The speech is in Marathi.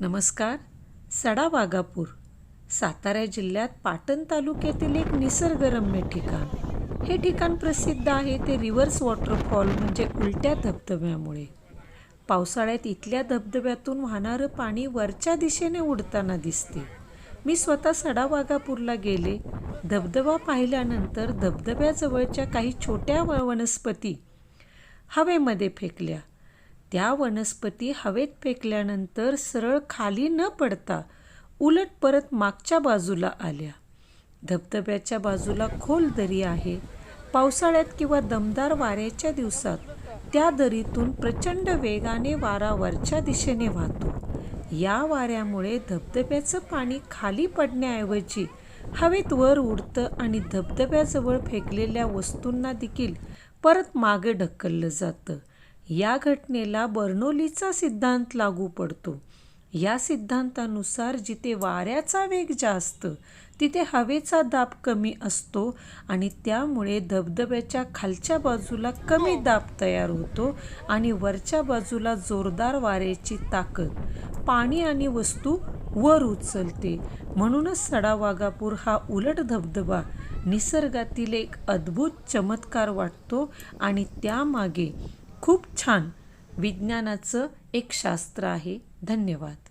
नमस्कार सडा वाघापूर सातारा जिल्ह्यात पाटण तालुक्यातील एक निसर्गरम्य ठिकाण. हे ठिकाण प्रसिद्ध आहे ते रिव्हर्स वॉटरफॉल म्हणजे उलट्या धबधब्यामुळे. पावसाळ्यात इथल्या धबधब्यातून वाहणारं पाणी वरच्या दिशेने उडताना दिसते. मी स्वतः सडा वाघापूरला गेले. धबधबा पाहिल्यानंतर धबधब्याजवळच्या काही छोट्या व- वनस्पती हवेमध्ये फेकल्या. त्या वनस्पती हवेत फेकल्यानंतर सरळ खाली न पडता उलट परत मागच्या बाजूला आल्या. धबधब्याच्या बाजूला खोल दरी आहे. पावसाळ्यात किंवा दमदार वाऱ्याच्या दिवसात त्या दरीतून प्रचंड वेगाने वारा वरच्या दिशेने वाहतो. या वाऱ्यामुळे धबधब्याचं पाणी खाली पडण्याऐवजी हवेत वर उडतं आणि धबधब्याजवळ फेकलेल्या वस्तूंना देखील परत मागे ढकललं जातं. या घटनेला बर्नोलीचा सिद्धांत लागू पडतो. या सिद्धांतानुसार जिथे वाऱ्याचा वेग जास्त तिथे हवेचा दाब कमी असतो आणि त्यामुळे धबधब्याच्या खालच्या बाजूला कमी दाब तयार होतो आणि वरच्या बाजूला जोरदार वाऱ्याची ताकद पाणी आणि वस्तू वर उचलते. म्हणूनच सडावागापूर हा उलट धबधबा. निसर्गातील एक अद्भुत चमत्कार वाटतो आणि त्यामागे खूप छान. विज्ञानाचं एक शास्त्र आहे. धन्यवाद.